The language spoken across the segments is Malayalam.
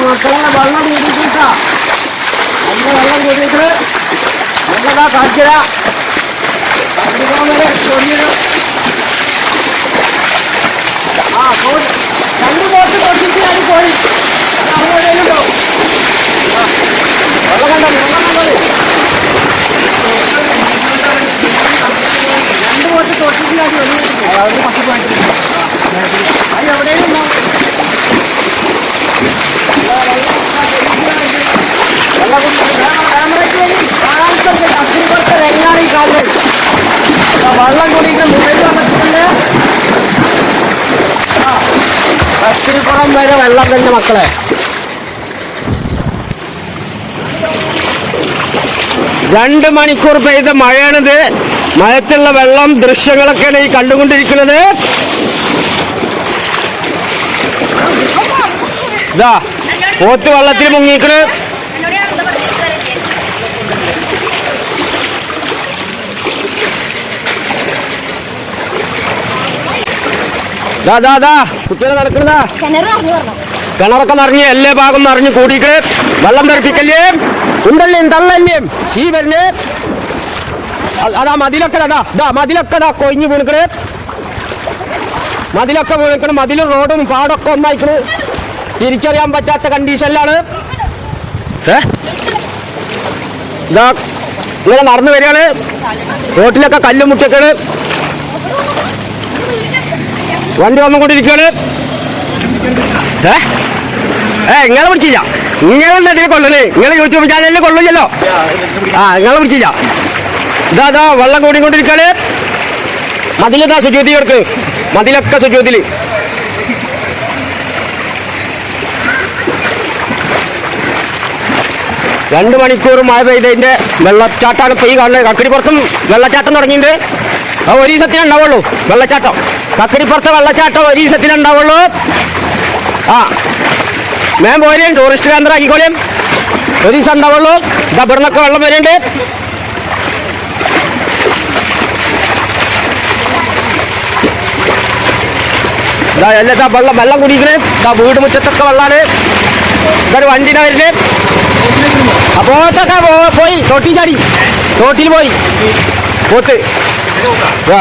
മക്കളെ വെള്ളം കൂടിയിട്ടാ നല്ല വെള്ളം കൂടിയിട്ട് നമ്മളതാ കാണിച്ചത ആ പോയി രണ്ട് ബോട്ട് കൊട്ടിട്ട് അത് പോയി അങ്ങോട്ടേലുണ്ടോ വെള്ളം കണ്ടോ വെള്ളം കണ്ടത് വെള്ളം വരെ വെള്ളം തന്നെ മക്കളെ. രണ്ട് മണിക്കൂർ പെയ്ത മഴയാണിത്. മഴത്തുള്ള വെള്ളം ദൃശ്യങ്ങളൊക്കെയാണ് ഈ കണ്ടുകൊണ്ടിരിക്കുന്നത്. ഇതാ പോത്ത് വെള്ളത്തിൽ മുങ്ങിക്കണ് കുട്ടികളെ നടക്കണതാ കിണറൊക്കെ നിറഞ്ഞ് എല്ലാ ഭാഗം നിറഞ്ഞ് കൂടിയിട്ട് വെള്ളം തെറിപ്പിക്കല്ലേ? ഉണ്ടല്ലേ തള്ളല്ലേ? ഈ വരുന്നേ അതാ മതിലൊക്കെ അതാ ദാ മതിലൊക്കെ അതാ കൊഴിഞ്ഞു വീണിക്കണ്. മതിലൊക്കെ വീണിക്കണ് മതിലും റോഡും പാടൊക്കെ ഒന്നായിക്കണ്. തിരിച്ചറിയാൻ പറ്റാത്ത കണ്ടീഷനിലാണ്. ഇതാ ഇങ്ങനെ നടന്നു വരികയാണ്. റോട്ടിലൊക്കെ കല്ലും മുട്ടിയൊക്കെയാണ് വണ്ടി വന്നുകൊണ്ടിരിക്കുകയാണ്. ഏ? ഏ ഇങ്ങനെ പിടിച്ചില്ല. ഇങ്ങനെ ഇതിൽ കൊള്ളണേ ഇങ്ങനെ യൂട്യൂബ് ചാനലിൽ കൊള്ളില്ലല്ലോ. ആ ഇങ്ങനെ പിടിച്ചില്ല. ഇതാ ഇതാ വെള്ളം കൂടിക്കൊണ്ടിരിക്കാണ്. മതിലിതാ സുജ്യോതി അവർക്ക് മതിലൊക്കെ സുജ്യോതിൽ രണ്ട് മണിക്കൂർ മഴ പെയ്തതിന്റെ വെള്ളച്ചാട്ടമാണ് ഇപ്പൊ ഈ കാണുന്നത്. കക്കിരിപ്പുറത്തും വെള്ളച്ചാട്ടം തുടങ്ങിയിട്ടുണ്ട്. അത് ഒരു ഉണ്ടാവുള്ളൂ. വെള്ളച്ചാട്ടം. കക്കിരിപ്പുറത്തെ വെള്ളച്ചാട്ടം ഒരു ഉണ്ടാവുള്ളൂ. ആ. മേം പോരേം ടൂറിസ്റ്റ് കേന്ദ്രം ആക്കിക്കോളും. ഒരു ദിവസം ഉണ്ടാവുള്ളൂ. ഇതാ ഇവിടുന്നൊക്കെ വെള്ളം വരുന്നുണ്ട്. ഇതാ എല്ലാ ഇതാ വെള്ളം വെള്ളം കുടിക്കണേ. ഇതാ വീട് മുറ്റത്തൊക്കെ വെള്ളമാണ് ഇതൊരു വണ്ടിയുടെ വരുന്നേ. അപ്പോത്തൊക്കെ പോയി തൊട്ടി ചാടി. തോട്ടിൽ പോയി. പോത്ത് ആ.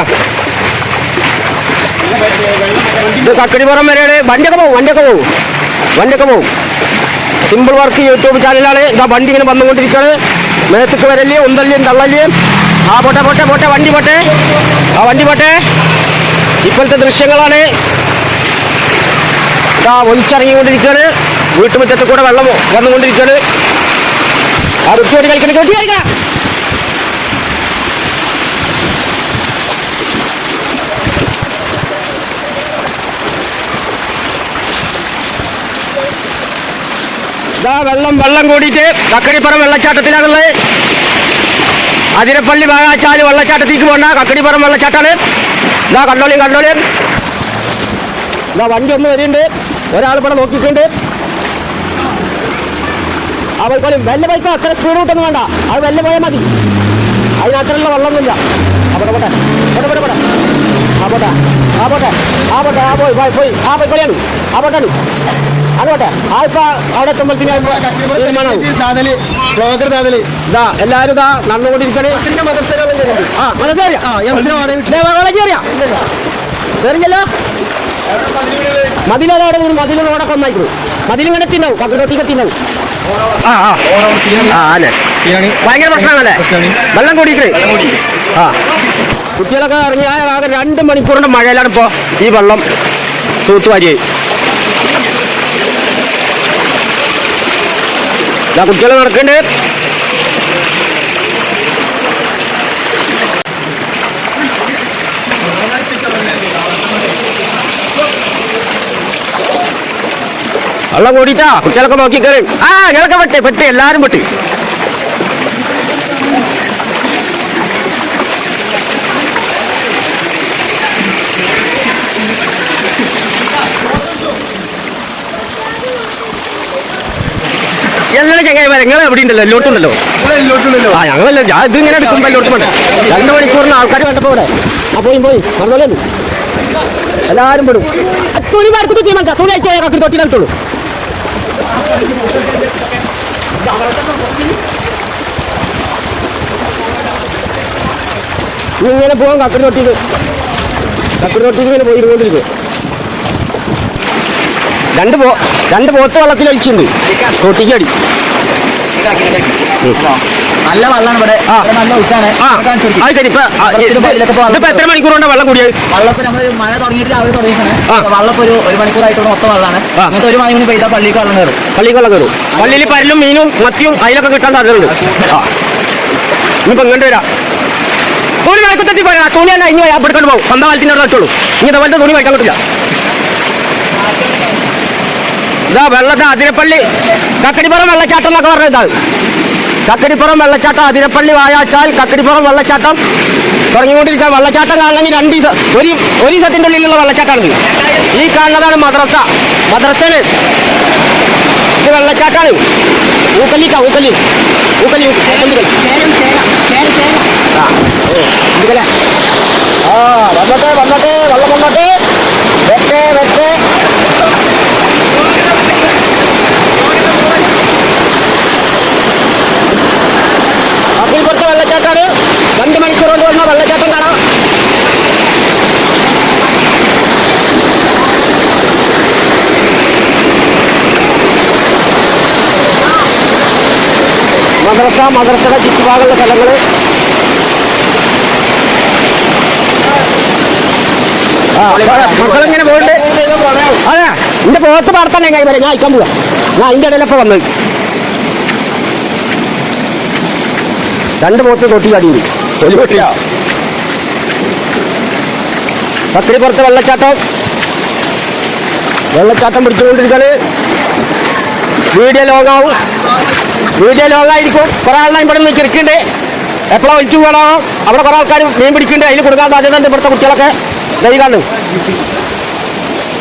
ഇത് കക്കടിപ്പുറം വരെയാണ്. വണ്ടിയൊക്കെ പോകും വണ്ടിയൊക്കെ പോകും വണ്ടിയൊക്കെ പോകും സിമ്പിൾ വർക്ക് യൂട്യൂബ് ചാനലാണ് ഇതാ വണ്ടി ഇങ്ങനെ വന്നുകൊണ്ടിരിക്കുകയാണ്. മേത്തക്ക് വരല്ലേ ഉന്തല്ലേ തള്ളല്ലേ ആ പോട്ടെ പോട്ടെ പോട്ടെ വണ്ടി പോട്ടെ. ആ വണ്ടി പോട്ടെ. ഇപ്പോഴത്തെ ദൃശ്യങ്ങളാണ്. ഇതാ ഒലിച്ചിറങ്ങിക്കൊണ്ടിരിക്കുകയാണ്. വീട്ടുമുറ്റത്ത് കൂടെ വെള്ളം വന്നുകൊണ്ടിരിക്കുകയാണ്. ആ വൃത്തിയോട് കളിക്കണം കൊട്ടി കളിക്കണം ഇതാ വെള്ളം വെള്ളം കൂടിയിട്ട് കക്കടിപ്പുറം വെള്ളച്ചാട്ടത്തിലാണുള്ളത്. അതിരപ്പള്ളി വാഴാച്ചാൽ വെള്ളച്ചാട്ടത്തേക്ക് പോകണ്ട. കക്കടിപ്പുറം വെള്ളച്ചാട്ടാണ്. ഇതാ കണ്ടോളിയും കണ്ടോളിയും. ഇതാ വണ്ടി ഒന്ന് വരുന്നുണ്ട് ഒരാൾ ഇവിടെ നോക്കിയിട്ടുണ്ട്. ആ പോലും വല്ല ബൈക്കോ അത്ര സ്പീഡ് കൂട്ടൊന്നും വേണ്ട. അത് വല്ല പോയാൽ മതി. അതിനത്രയുള്ള വെള്ളമൊന്നുമില്ല. അവിടെ പോട്ടെ പോട്ടെ. പോട്ടെ പോട്ടെ ആ പോട്ടെ. ആ പോട്ടെ. ആ പോട്ടെ. ആ പോയി പോയി പോയി. ആ പോയിക്കോളിയാണ് ആ പോട്ടാണ് അത് പോട്ടെ. ആ ഇപ്പൊ അവിടെ എത്തുമ്പോഴത്തേക്കും ഇതാ എല്ലാരും ഇതാ നടന്നുകൊണ്ടിരിക്കണേ. ആ മനസ്സിലായി അറിയാം വേറില്ലല്ലോ മതിലവിടെ മതിൽ റോഡൊക്കെ ഒന്നായിക്കണു മതിലിങ്ങനെ തിന്നാവും കക്കറോട്ടിക്ക് തിന്നാവും ആ ആ. ആ അല്ലേ? ഭയങ്കര പ്രശ്നമാണല്ലേ വെള്ളം കൂടിയിട്ട്. ആ. കുട്ടികളൊക്കെ ഇറങ്ങി ആ ആകെ രണ്ട് മണിക്കൂറിന്റെ മഴയിലാണ് ഇപ്പോ ഈ വെള്ളം തൂത്തുവാരിയായി ഇതാ കുട്ടികൾ നടക്കണ്ട്. വെള്ളം കൂടിയിട്ടാ കുട്ടികളൊക്കെ നോക്കി കയറി ആ ഞങ്ങളൊക്കെ പെട്ട് പെട്ട് എല്ലാരും പെട്ട്. ഞങ്ങളെ ചങ്ങായിമാരെ നിങ്ങൾ എവിടെ ഉണ്ടല്ലോ? ഉണ്ടല്ലോ? ആ ഞങ്ങളല്ല ഞാൻ ഇത് ഇങ്ങനെ എടുക്കുമ്പോൾ എല്ലായിടത്തും വേണ്ട രണ്ട് മണിക്കൂറിന് ആൾക്കാർ വേണ്ടപ്പോ ഇവിടെ. ആ പോയി പോയി. മറന്നോളൂ എല്ലാരും പെടും. തുണി മരത്തിൽ തുണി തുണി അയച്ചു ഇങ്ങനെ പോകാം കക്കടി തൊട്ടിക്ക് കക്കടി തൊട്ടിക്ക് ഇങ്ങനെ പോയിരുന്നുകൊണ്ടിരിക്കും രണ്ട് പോ രണ്ട് പോത്ത് വെള്ളത്തിൽ ഒഴിച്ചിട്ടുണ്ട് തൊട്ടിക്കടി നല്ല വെള്ളമാണ് ഇവിടെ. നല്ല ഉച്ചാണ് ശരി. ഇപ്പൊ എത്ര മണിക്കൂർ കൊണ്ടാ വെള്ളം കൂടിയത്? വള്ളപ്പ് നമ്മൾ മഴ തുടങ്ങിയിട്ട് രാവിലെ തുടങ്ങിയിട്ടാണ്. വള്ളപ്പ് ഒരു ഒരു മണിക്കൂറായിട്ട് മൊത്തം വെള്ളമാണ് എന്നിട്ട് ഒരു മണി പെയ്താൽ പള്ളിക്ക് വെള്ളം കയറും പള്ളിക്ക് വെള്ളം കയറും പള്ളിയിൽ പരലും മീനും മത്തിയും അതിലൊക്കെ കിട്ടാൻ സാധ്യതയുണ്ട്. ഇനിയിപ്പോ ഇങ്ങോട്ട് വരാം. തുണി വഴക്കത്തെത്തി പോയാ തുണി തന്നെ ഇനി എടുക്കൊണ്ട് പോകും സ്വന്തം കാലത്തിന്റെ അവിടെ വെച്ചോളൂ. ഇനി ഇതുപോലത്തെ തുണി വയ്ക്കാൻ പറ്റില്ല. ഇതാ വെള്ളത്തെ അതിരപ്പള്ളി. കക്കടിപ്പുറം വെള്ളച്ചാട്ടം എന്നൊക്കെ പറഞ്ഞ ഇതാണ് കക്കടിപ്പുറം വെള്ളച്ചാട്ടം അതിരപ്പള്ളി വായാച്ചാൽ കക്കടിപ്പുറം വെള്ളച്ചാട്ടം. തുടങ്ങിക്കൊണ്ടിരിക്കുക വെള്ളച്ചാട്ടം കാണണമെങ്കിൽ രണ്ട് ഒരു ഒരു ദിവസത്തിന്റെ ഉള്ളിലുള്ള വെള്ളച്ചാട്ടമാണ് ഈ കാണുന്നതാണ് മദ്രസ. മദ്രസയാണ്. ഇത് വെള്ളച്ചാട്ടമാണ് ഊക്കല്ലിക്ക ഊക്കല്ലി. ഊക്കല്ലി ആ വന്നട്ടെ വന്നട്ടെ വെള്ളം വന്നട്ടെ. വെട്ടെ വെട്ടെ അക്കിൽപ്പുറത്തെ വെള്ളച്ചാട്ടാണ് രണ്ട് മണിക്കൂർ കൊണ്ട് വന്ന വെള്ളച്ചാട്ടം കാണാം മദ്രസ മദ്രസയുടെ ചുറ്റുപാടുള്ള സ്ഥലങ്ങൾ മക്കളിങ്ങനെ അതെ എന്റെ പോത്ത് പാടത്തന്നെ കൈ വരെ ഞാൻ അയക്കാൻ പോവാ ഞാൻ അതിന്റെ ഇടയിലൊക്കെ വന്നത് രണ്ട് പോത്ത് തൊട്ടി ചാടിയത് പത്തിരി പൊട്ടിയാ പത്തിരിപ്പുറത്ത് വെള്ളച്ചാട്ടം വെള്ളച്ചാട്ടം പിടിച്ചുകൊണ്ടിരിക്കൽ വീഡിയോ ലോങ്ങാവും വീഡിയോ ലോങ്ങായിരിക്കും കുറെ ആളെ ഇവിടെ നിന്ന് ചിരിക്കുന്നുണ്ട്. എപ്പോഴാണ് ഒലിച്ചു പോകണോ അവിടെ കുറെ ആൾക്കാർ മീൻ പിടിക്കുന്നുണ്ട്. അതിൽ കൊടുക്കാൻ സാധ്യത ഉണ്ട് ഇവിടുത്തെ കുട്ടികളൊക്കെ. ദൈവമാണ്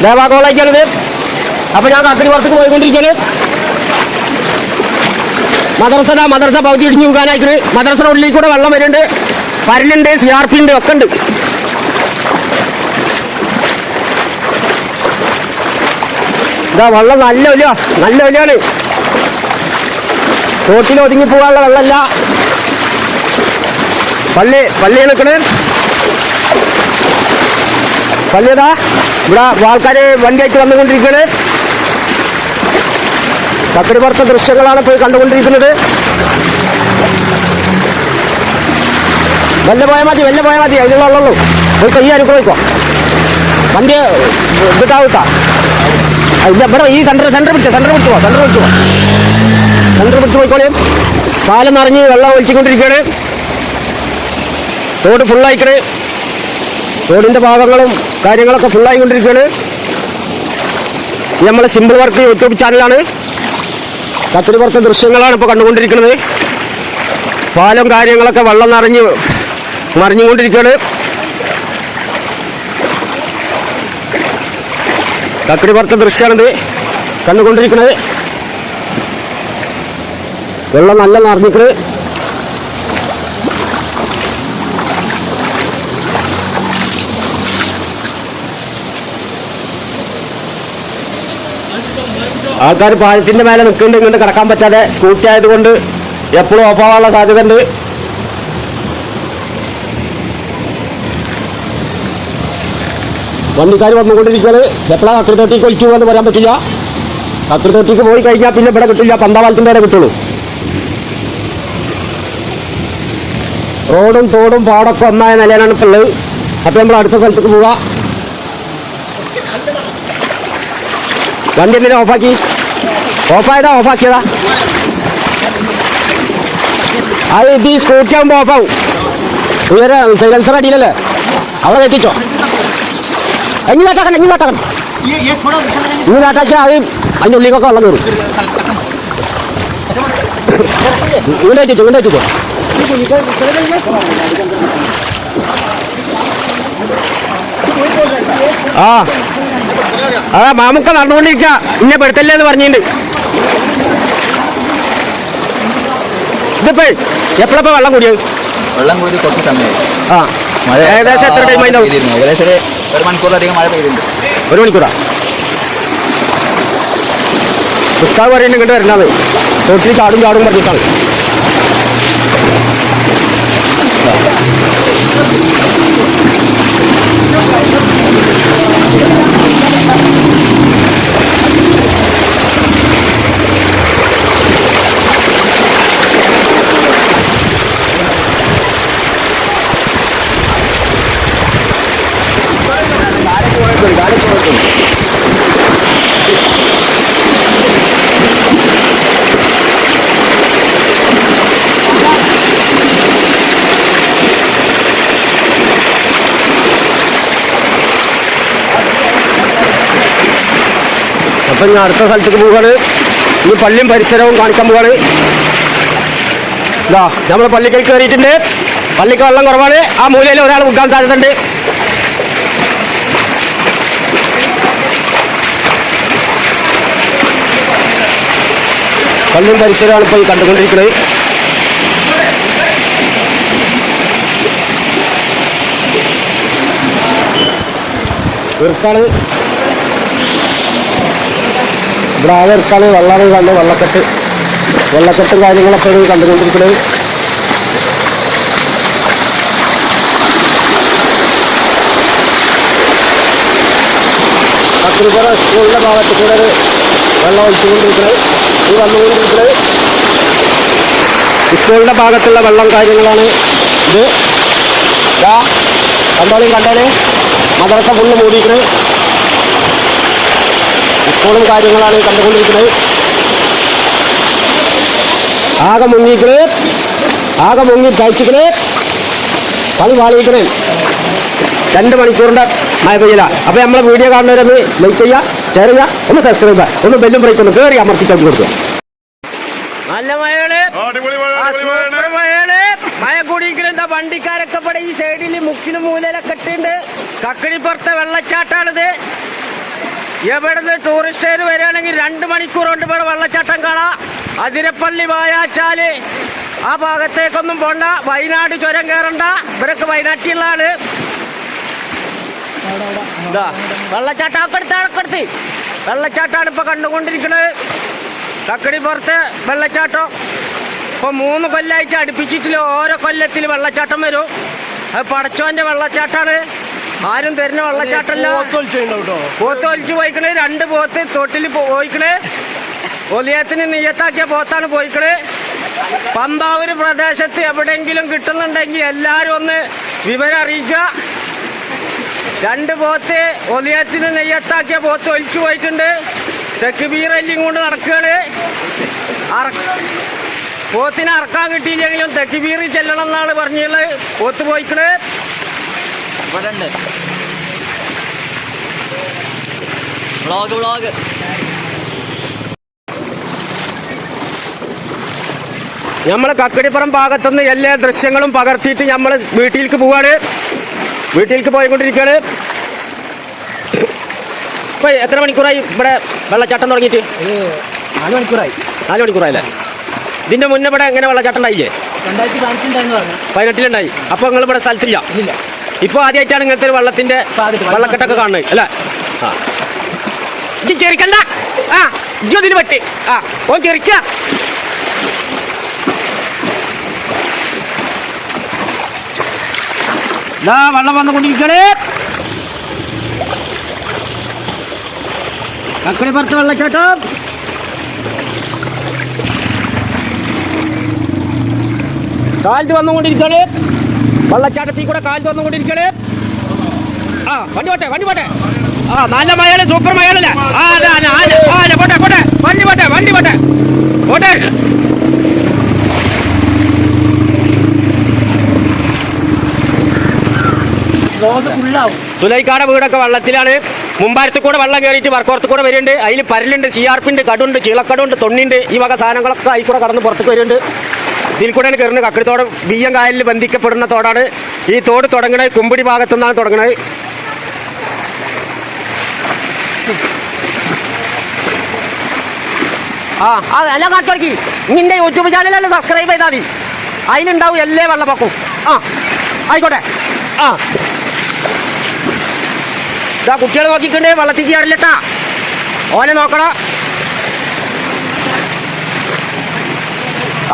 ദേവാ കോളേജാണിത് അപ്പൊ ഞാൻ കത്തിരി പുറത്തേക്ക് പോയിക്കൊണ്ടിരിക്കൽ മദർസ മദർസ പകുതി ഇടിഞ്ഞു പോകാനായിട്ട് മദർസ ഉള്ളിൽ കൂടെ വെള്ളം വരുന്നുണ്ട്. പരലുണ്ട് സി ആർ പി ഉണ്ട് ഒക്കെ ഉണ്ട്. ഇതാ വെള്ളം നല്ല വലിയ നല്ല വലിയാണ് തോട്ടിൽ ഒതുങ്ങി പോകാനുള്ള വെള്ളമല്ല. പള്ളി പള്ളി എടുക്കണേ. പള്ളിയതാ ഇവിടെ ആൾക്കാർ വണ്ടിയായിട്ട് വന്നുകൊണ്ടിരിക്കുകയാണ് കക്കടിപ്പുറത്തെ ദൃശ്യങ്ങളാണ് പോയി കണ്ടുകൊണ്ടിരിക്കുന്നത്. വല്ല പോയാൽ മതി വല്ല പോയാൽ മതി. അതിനുള്ള ഉള്ളൂ പോയി കൈ അനുഭവിക്കോ വണ്ടി വിട്ടാ വിട്ടാ ഇല്ല ഇവിടെ ഈ സെന്റർ സെന്റർ വിട്ടു സെന്റർ വിട്ടു സെന്റർ സെന്റർ വിട്ടു പോ. സെന്റർ പിടിച്ച് പോയിക്കോളേ. പാലം നിറഞ്ഞ് വെള്ളം ഒഴിച്ചുകൊണ്ടിരിക്കുകയാണ് റോഡ് ഫുള്ളായിക്കണേ. റോഡിന്റെ ഭാഗങ്ങളും കാര്യങ്ങളൊക്കെ ഫുള്ളായിക്കൊണ്ടിരിക്കുകയാണ്. ഇത് നമ്മളെ സിമ്പിൾ വർക്ക് യൂട്യൂബ് ചാനലാണ്. കത്തിരി പുറത്തെ ദൃശ്യങ്ങളാണ് ഇപ്പോൾ കണ്ടുകൊണ്ടിരിക്കുന്നത്. പാലം കാര്യങ്ങളൊക്കെ വെള്ളം നിറഞ്ഞ് മറിഞ്ഞുകൊണ്ടിരിക്കുകയാണ്. കക്കിടിപ്പുറത്തെ ദൃശ്യമാണിത് കണ്ടുകൊണ്ടിരിക്കുന്നത്. വെള്ളം നല്ല നിറഞ്ഞിട്ട് ആൾക്കാർ പാലത്തിന്റെ മേലെ നിൽക്കുന്നുണ്ട് ഇങ്ങോട്ട് കിടക്കാൻ പറ്റാതെ സ്കൂട്ടി ആയതുകൊണ്ട് എപ്പോഴും ഓഫ് ആവാനുള്ള സാധ്യത ഉണ്ട് വണ്ടിക്കാർ വന്നുകൊണ്ടിരിക്കുന്നത് എപ്പോഴാണ് കക്കരത്തോട്ടിക്ക് ഒഴിച്ചു എന്ന് പറയാൻ പറ്റില്ല. കക്കരത്തോട്ടിക്ക് പോയി കഴിഞ്ഞാൽ പിന്നെ ഇവിടെ കിട്ടില്ല പന്താവാലത്തിന്റെ അവിടെ കിട്ടുള്ളൂ. റോഡും തോടും പാടൊക്കെ ഒന്നായ നിലയിലാണ് ഇപ്പോൾ ഉള്ളത്. അപ്പോൾ നമ്മൾ അടുത്ത സ്ഥലത്തേക്ക് പോവാം. വണ്ടി എന്തിനാ ഓഫാക്കി? ഓഫായതാ ഓഫാക്കിയതാ. അത് ഇത് ഈ സ്കൂട്ടി ആകുമ്പോൾ ഓഫാവും ഇവരെ സൈലൻസർ അടിയിലല്ലേ? അവിടെ കെട്ടിച്ചോ എങ്ങി കാട്ടാക്കണം എങ്ങി കാട്ടാക്കണം ഇനി കാട്ടാക്കിയാൽ അത് അതിന്റെ ഉള്ളിലേക്കൊക്കെ വെള്ളം കയറും. ഇവിടെ വെച്ചിട്ടോ ഇങ്ങോട്ട് വെച്ചിട്ടോ ആ. അതാ മാമുക്ക നടന്നുകൊണ്ടിരിക്ക. ഇന്നെ പെടുത്തല്ലേ എന്ന് പറഞ്ഞിട്ടുണ്ട് ഇതിപ്പോ എപ്പോഴപ്പോ വെള്ളം കൂടിയത്? വെള്ളം കൂടി കുറച്ച് സമയമായി ആ. ഏകദേശം എത്ര ടൈം ആയിരുന്നു. ഏകദേശം ഒരു- മണിക്കൂറിലധികം മഴ പെയ്തിട്ടുണ്ട്. ഒരു മണിക്കൂറാ? പുസ്തകം പറയുന്നത് ഇങ്ങോട്ട് വരുന്നത് തൊട്ടിൽ ചാടും ചാടും പറഞ്ഞിട്ടാണ്. Thank you. അപ്പം ഞാൻ അടുത്ത സ്ഥലത്തേക്ക് പോവുകയാണ്. ഈ പള്ളിയും പരിസരവും കാണിക്കാൻ പോവാണ് ഇതാ നമ്മൾ പള്ളിക്കൽ കയറിയിട്ടുണ്ട്. പള്ളിക്ക് വെള്ളം കുറവാണ്. ആ മൂലയിൽ ഒരാൾ മുക്കാൻ സാധ്യതയുണ്ട് പള്ളിയും പരിസരമാണ് ഇപ്പോൾ ഈ കണ്ടുകൊണ്ടിരിക്കുന്നത്. ഇവർക്കാണ് ഇവിടെ ആകെ ഇറക്കാണ് വെള്ളമാണ് കണ്ട് വെള്ളക്കെട്ട്. വെള്ളക്കെട്ടും കാര്യങ്ങളൊക്കെ കണ്ടുകൊണ്ടിരിക്കുന്നത്. അക്രിപുറ സ്കൂളിന്റെ ഭാഗത്ത് കൂടെ വെള്ളം ഒഴിച്ചുകൊണ്ടിരിക്കുന്നത്. ഈ വന്നുകൊണ്ടിരിക്കുന്നത്. സ്കൂളിന്റെ ഭാഗത്തുള്ള വെള്ളം കാര്യങ്ങളാണ് ഇത്. ഇതാ കണ്ടോളി കണ്ടോളി. മദ്രസ ഫുള്ള് മൂടിയിരിക്കുന്നത്. സ്കൂളും കാര്യങ്ങളാണ് കണ്ടുകൊണ്ടിരിക്കുന്നത്. ആകെ മുങ്ങിക്കണേ ആകെ മുങ്ങി കഴിച്ചിക്കണേ പണി വാളിക്കണേ രണ്ട് മണിക്കൂറിന്റെ മഴ പെയ്യല അപ്പൊ നമ്മളെ വീഡിയോ കാണുന്നവരൊന്ന് ലൈക്ക് ചെയ്യുക ഷെയർ ചെയ്യുക ഒന്ന് സബ്സ്ക്രൈബ് ചെയ്യുക. ഒന്ന് ബെല്ലും ബ്രേക്ക് ഒന്ന് കയറി അമർത്തിച്ചു കൊടുക്കുക. നല്ല മഴയാണ്. മഴയാണ് മഴ കൂടിയിരിക്കുന്ന വണ്ടിക്കാരൊക്കെ ഇവിടെ ഈ സൈഡിൽ മുക്കിനും മൂലയിലൊക്കെ ഇട്ടുണ്ട് കക്കിണിപ്പുറത്തെ വെള്ളച്ചാട്ടാണിത് എവിടുന്ന് ടൂറിസ്റ്റുകാർ വരികയാണെങ്കിൽ രണ്ട് മണിക്കൂർ കൊണ്ട് ഇവിടെ വെള്ളച്ചാട്ടം കാണാം. അതിരപ്പള്ളി വായാച്ചാൽ. ആ ഭാഗത്തേക്കൊന്നും പോണ്ട. വയനാട് ചുരം കയറണ്ട. ഇവരൊക്കെ വയനാട്ടിലുള്ളതാണ്. വെള്ളച്ചാട്ടം അക്കടുത്ത് അക്കടുത്ത് വെള്ളച്ചാട്ടാണ് ഇപ്പൊ കണ്ടുകൊണ്ടിരിക്കുന്നത്. കക്കടിപ്പുറത്ത് വെള്ളച്ചാട്ടം. ഇപ്പൊ മൂന്ന് കൊല്ലായിട്ട് അടുപ്പിച്ചിട്ടില്ല ഓരോ കൊല്ലത്തിൽ വെള്ളച്ചാട്ടം വരും. അത് പടച്ചോന്റെ വെള്ളച്ചാട്ടാണ് ആരും തരുന്ന വെള്ളച്ചാട്ടല്ല. പോത്ത് പോയിക്കണേ രണ്ട് പോത്ത് തൊട്ടിൽ പോയിക്കണേ. ഒലിയത്തിന് നെയ്യത്താക്കിയ പോത്താണ് പോയിക്കണ്. പമ്പാവൂര് പ്രദേശത്ത് എവിടെയെങ്കിലും കിട്ടുന്നുണ്ടെങ്കിൽ എല്ലാവരും ഒന്ന് വിവരം അറിയിക്കുക. രണ്ട് പോത്ത് ഒലിയത്തിന് നെയ്യത്താക്കിയ പോത്ത് ഒലിച്ചു പോയിട്ടുണ്ട്. തെക്ക് ബീറല്ലിയും കൊണ്ട് നടക്കുകയാണ്. പോത്തിനെ അറക്കാൻ കിട്ടിയില്ലെങ്കിലും തെക്ക് ബീറി ചെല്ലണം എന്നാണ് പറഞ്ഞുള്ളത് പോത്ത് പോയിക്കണ്. ഇവിടെ ഉണ്ട്. വ്ളോഗ് വ്ളോഗ് നമ്മൾ കക്കടിപ്പുറം ഭാഗത്തുനിന്ന് എല്ലാ ദൃശ്യങ്ങളും പകർത്തിയിട്ട് നമ്മൾ വീട്ടിലേക്ക് പോവാണ്. വീട്ടിലേക്ക് പോയിക്കൊണ്ടിരിക്കുകയാണ്. ഇപ്പൊ എത്ര മണിക്കൂറായി ഇവിടെ വെള്ളച്ചാട്ടം തുടങ്ങിയിട്ട്? നാല് മണിക്കൂറായി. നാല് മണിക്കൂറായില്ലേ? ഇതിന്റെ മുന്നേ ഇവിടെ എങ്ങനെ വെള്ളച്ചാട്ടം ഉണ്ടായില്ലേ? രണ്ടായിരത്തി പതിനെട്ടിലുണ്ടായി. അപ്പൊ നിങ്ങൾ ഇവിടെ സ്ഥലത്തില്ല? ഇല്ല ഇപ്പൊ ആദ്യമായിട്ടാണ് ഇങ്ങനത്തെ ഒരു വെള്ളത്തിന്റെ വെള്ളക്കെട്ടൊക്കെ കാണുന്നത് അല്ലേ? ആ. ചെറിക്കണ്ട ആ ഇജ്ജതിന് പറ്റി. ആ ഓൻ ചെറിക്ക ദാ വെള്ളം വന്നുകൊണ്ടിരിക്കണേ കക്കടിപ്പുറത്ത് വെള്ളച്ചാട്ടം. കാലത്ത് വന്നുകൊണ്ടിരിക്കണേ വെള്ളച്ചാട്ടത്തിൽ കൂടെ കാൽ വന്നുകൊണ്ടിരിക്കണേ ആ വണ്ടി പോട്ടെ വണ്ടി പോട്ടെ. ആ നല്ല മഴയാണ് സൂപ്പർ മഴയാണല്ലേ? ആ അതെ അതെ അതെ പോട്ടെ പോട്ടെ. വണ്ടി പോട്ടെ വണ്ടി പോട്ടെ. പോട്ടെ. സുലൈക്കാടെ വീടൊക്കെ വെള്ളത്തിലാണ്. മുമ്പാരത്ത് കൂടെ വെള്ളം കയറിയിട്ട് വർക്കോർത്ത് കൂടെ വരുന്നുണ്ട്. അതിൽ പരലുണ്ട് സി ആർ പിണ്ട് കടുണ്ട് ചീളക്കടുണ്ട് തൊണ്ണിണ്ട്. ഈ വക സാധനങ്ങളൊക്കെ അതിൽ കൂടെ കടന്ന് പുറത്തേക്ക് വരുന്നുണ്ട്. ഇതിൽ കൂടെയാണ് കയറുന്നത്. കക്കടിത്തോട് ബിയ്യം കായലിൽ ബന്ധിക്കപ്പെടുന്ന തോടാണ്. ഈ തോട് തുടങ്ങണത് കുമ്പിടി ഭാഗത്തു നിന്നാണ് തുടങ്ങണത്. ആ ആ എല്ലാം നിന്റെ യൂട്യൂബ് ചാനലെല്ലാം സബ്സ്ക്രൈബ് ചെയ്താൽ മതി. അതിലുണ്ടാവും എല്ലാ വെള്ളപ്പൊക്കവും ആ ആയിക്കോട്ടെ. ആ. ഇതാ കുട്ടികൾ നോക്കിക്കണ്ടേ വെള്ളത്തിൽ ചാടില്ലട്ടാ ഓനെ നോക്കണം.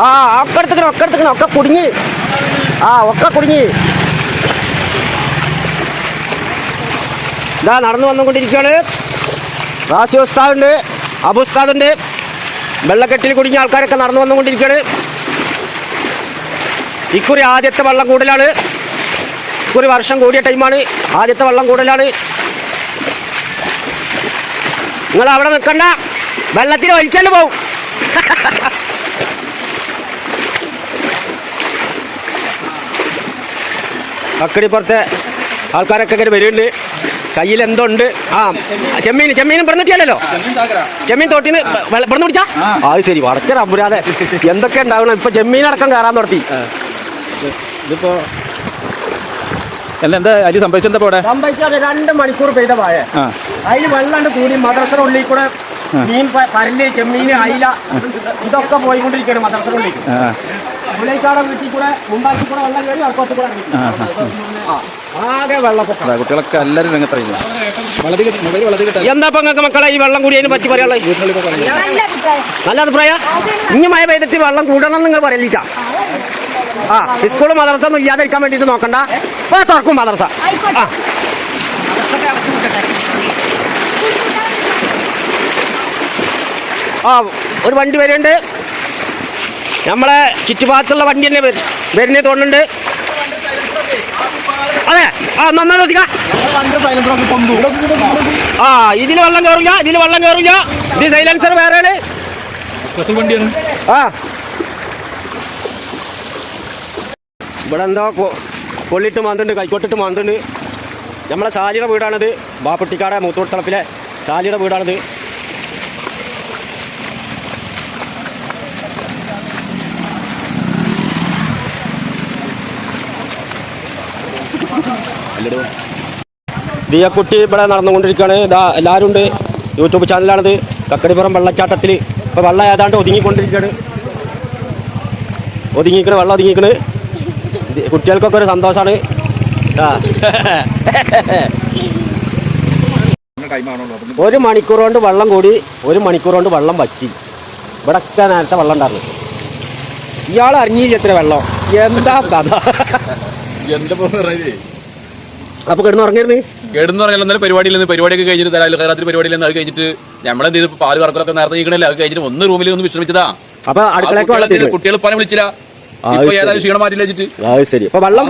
ആ ഒക്കെ എടുത്തുക്കണം ഒക്കെ കുടുങ്ങി. ആ ഒക്കെ കുടുങ്ങി. ഇതാ നടന്നു വന്നുകൊണ്ടിരിക്കുകയാണ്. റാസി ഉസ്താദുണ്ട് അബു ഉസ്താദുണ്ട്. വെള്ളക്കെട്ടിൽ കുടുങ്ങിയ ആൾക്കാരൊക്കെ നടന്നു വന്നുകൊണ്ടിരിക്കുകയാണ്. ഇക്കുറി ആദ്യത്തെ വെള്ളം കൂടുതലാണ് ഇക്കുറി വർഷം കൂടിയ ടൈമാണ്. ആദ്യത്തെ വെള്ളം കൂടുതലാണ് നിങ്ങൾ അവിടെ നിൽക്കണ്ട. വെള്ളത്തിൽ വലിച്ചോണ്ട് പോവും. അക്കടിപ്പുറത്തെ ആൾക്കാരൊക്കെ ഇങ്ങനെ വരുന്നുണ്ട്. കയ്യിൽ എന്തുണ്ട്? ആ ചെമ്മീൻ ചെമ്മീനും പറഞ്ഞിട്ടില്ലല്ലോ ചെമ്മീൻ തോട്ടിന്ന് പറഞ്ഞു പിടിച്ചാ? ആ. അത് ശരി. വടച്ച അമ്പുരാതെ എന്തൊക്കെ ഉണ്ടാവണം? ഇപ്പൊ ചെമ്മീനടക്കം കയറാൻ തുടത്തി ഇതിപ്പോ അല്ല എന്താ അരി സംഭവിച്ചെന്താ ഇപ്പൊ ഇവിടെ സംഭവിക്കാതെ രണ്ട് മണിക്കൂർ പെയ്ത പായ ആ. അതിൽ വെള്ളണ്ട് കൂടി മദ്രസ ഉള്ളിൽ കൂടെ മീൻ പരൽ ചെമ്മീന് അയില ഇതൊക്കെ പോയിക്കൊണ്ടിരിക്കുകയാണ് മദ്രസ ഉള്ളിൽ ആ പുള്ളിക്കാടെ വീട്ടിൽ കൂടെ മുമ്പാക്കി കൂടെ വെള്ളം കയറി കൂടെ ആകെ വെള്ളപ്പൊക്കം കുട്ടികളൊക്കെ എല്ലാവരും വളരെ എന്താ ഇപ്പൊ നിങ്ങൾക്ക് മക്കളെ ഈ വെള്ളം കൂടിയതിനെ പറ്റി പറയാനുള്ളത്? നല്ല അഭിപ്രായം. ഇനി മഴ പെയ്തിട്ട് വെള്ളം കൂടണം നിങ്ങൾ പറയലില്ല. ആ സ്കൂൾ മദ്രസ ഒന്നും ഇല്ലാതിരിക്കാൻ വേണ്ടിയിട്ട് നോക്കണ്ട. ഇപ്പൊ തുറക്കും മദ്രസ. ആ. ആ ഒരു വണ്ടി വരുന്നുണ്ട്. നമ്മളെ ചുറ്റുഭാഗത്തുള്ള വണ്ടി തന്നെ വരുന്ന തോന്നുന്നുണ്ട്. അതെ ആ നന്നായി ആ ഇതിൽ വെള്ളം കയറില്ല ഇതിൽ വെള്ളം കയറില്ല ഇത് സൈലൻസർ വേറെയാണ്. ആ. ഇവിടെ എന്താ കൊള്ളിട്ട് മാന്തുണ്ട് കൈക്കോട്ടിട്ട് മാന്തുണ്ട് നമ്മളെ സാലിയുടെ വീടാണിത് ബാപ്പട്ടിക്കാട് മൂത്തോട്ടളപ്പിലെ സാലിയുടെ വീടാണിത്. ദിയക്കുട്ടി ഇവിടെ നടന്നുകൊണ്ടിരിക്കുകയാണ്. ഇതാ എല്ലാവരും ഉണ്ട്. യൂട്യൂബ് ചാനലാണിത്. കക്കടിപ്പുറം വെള്ളച്ചാട്ടത്തിൽ ഇപ്പോൾ വെള്ളം ഏതാണ്ട് ഒതുങ്ങിക്കൊണ്ടിരിക്കുകയാണ്. ഒതുങ്ങിക്കണ് വെള്ളം ഒതുങ്ങിക്കണ്. കുട്ടികൾക്കൊക്കെ ഒരു സന്തോഷമാണ് ഒരു മണിക്കൂർ കൊണ്ട് വെള്ളം കൂടി ഒരു മണിക്കൂർ കൊണ്ട് വെള്ളം വച്ചി ഇവിടെ ഒക്കെ നേരത്തെ വെള്ളം ഉണ്ടായിരുന്നു. ഇയാൾ അറിഞ്ഞില്ല എത്ര വെള്ളം? എന്താ കഥ? പറയുന്നത് അപ്പൊ കിടന്നുറങ്ങിയിരുന്നു കിടന്നുറങ്ങിയാലും ഇന്നലെ പരിപാടിയിൽ നിന്ന് പരിപാടിയൊക്കെ കഴിഞ്ഞിട്ട് രാത്രി പരിപാടിയിൽ നിന്ന് അത് കഴിഞ്ഞിട്ട് നമ്മളെന്ത് ചെയ്തു? പാൽ കറക്കലൊക്കെ നേരത്തെ നീക്കണല്ലേ അത് കഴിഞ്ഞിട്ട് ഒന്ന് റൂമിൽ ഒന്ന് വിശ്രമിച്ചതാ. അപ്പൊ തീർന്നു. കുട്ടികൾ പണം വിളിച്ചില്ല. ക്ഷീണം വെച്ചിട്ട്? ശരി. അപ്പൊ വെള്ളം